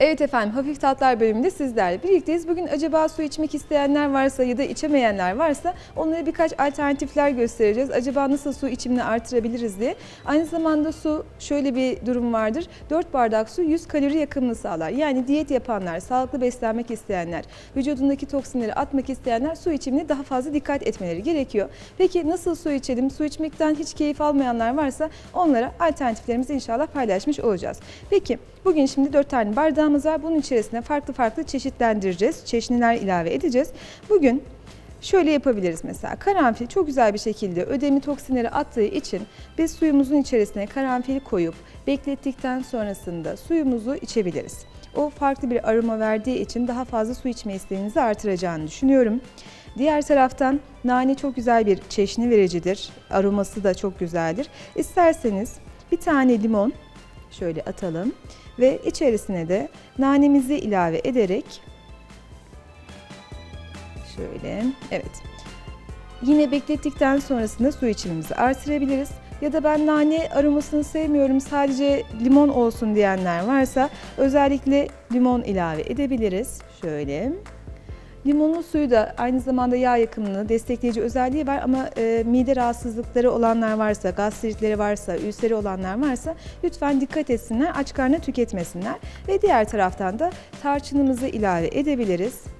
Evet efendim Hafif Tatlar bölümünde sizlerle birlikteyiz. Bugün acaba su içmek isteyenler varsa ya da içemeyenler varsa onlara birkaç alternatifler göstereceğiz. Acaba nasıl su içimini artırabiliriz diye. Aynı zamanda su şöyle bir durum vardır. 4 bardak su 100 kalori yakımını sağlar. Yani diyet yapanlar, sağlıklı beslenmek isteyenler, vücudundaki toksinleri atmak isteyenler su içimine daha fazla dikkat etmeleri gerekiyor. Peki nasıl su içelim? Su içmekten hiç keyif almayanlar varsa onlara alternatiflerimizi inşallah paylaşmış olacağız. Peki bugün şimdi 4 tane bardağımız var. Bunun içerisine farklı farklı çeşitlendireceğiz. Çeşniler ilave edeceğiz. Bugün Şöyle yapabiliriz mesela. Karanfil çok güzel bir şekilde ödemi toksinleri attığı için biz suyumuzun içerisine karanfil koyup beklettikten sonrasında suyumuzu içebiliriz. O farklı bir aroma verdiği için daha fazla su içme isteğinizi artıracağını düşünüyorum. Diğer taraftan nane çok güzel bir çeşni vericidir. Aroması da çok güzeldir. İsterseniz bir tane limon şöyle atalım ve içerisine de nanemizi ilave ederek Şöyle, evet. Yine beklettikten sonrasında su içimimizi artırabiliriz. Ya da ben nane aromasını sevmiyorum sadece limon olsun diyenler varsa özellikle limon ilave edebiliriz. Şöyle. Limonlu suyu da aynı zamanda yağ yakımını destekleyici özelliği var ama e, mide rahatsızlıkları olanlar varsa, gastritleri varsa, ülseri olanlar varsa lütfen dikkat etsinler, aç karnına tüketmesinler. Ve diğer taraftan da tarçınımızı ilave edebiliriz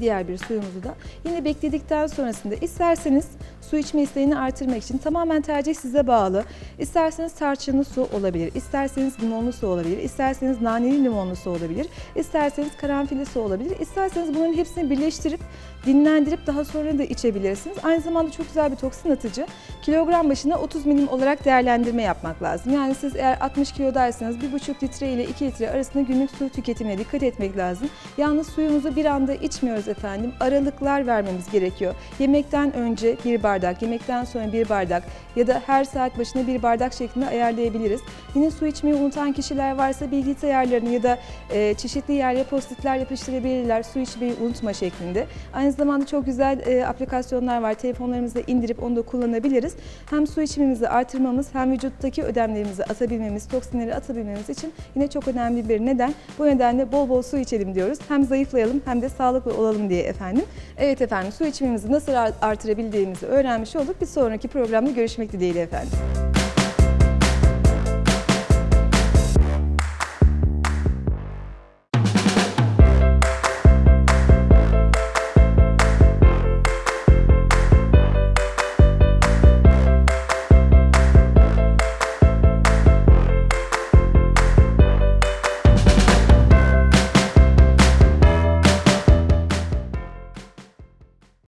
diğer bir suyumuzu da yine bekledikten sonrasında isterseniz su içme isteğini artırmak için tamamen tercih size bağlı. İsterseniz tarçınlı su olabilir, isterseniz limonlu su olabilir, isterseniz naneli limonlu su olabilir, isterseniz karanfilli su olabilir, isterseniz bunların hepsini birleştirip dinlendirip daha sonra da içebilirsiniz. Aynı zamanda çok güzel bir toksin atıcı. Kilogram başına 30 milim olarak değerlendirme yapmak lazım. Yani siz eğer 60 kilodaysanız 1,5 litre ile 2 litre arasında günlük su tüketimine dikkat etmek lazım. Yalnız suyumuzu bir anda içmiyoruz efendim. Aralıklar vermemiz gerekiyor. Yemekten önce bir bardak, yemekten sonra bir bardak ya da her saat başına bir bardak şeklinde ayarlayabiliriz. Yine su içmeyi unutan kişiler varsa bilgi ayarlarını ya da e, çeşitli yerlere postitler yapıştırabilirler. Su içmeyi unutma şeklinde. Aynı zamanda çok güzel e, aplikasyonlar var. Telefonlarımızda indirip onu da kullanabiliriz. Hem su içimimizi artırmamız hem vücuttaki ödemlerimizi atabilmemiz, toksinleri atabilmemiz için yine çok önemli bir neden. Bu nedenle bol bol su içelim diyoruz. Hem zayıflayalım hem de sağlıklı olalım diye efendim. Evet efendim su içimimizi nasıl artırabildiğimizi öğrenmiş olduk. Bir sonraki programda görüşmek dileğiyle efendim.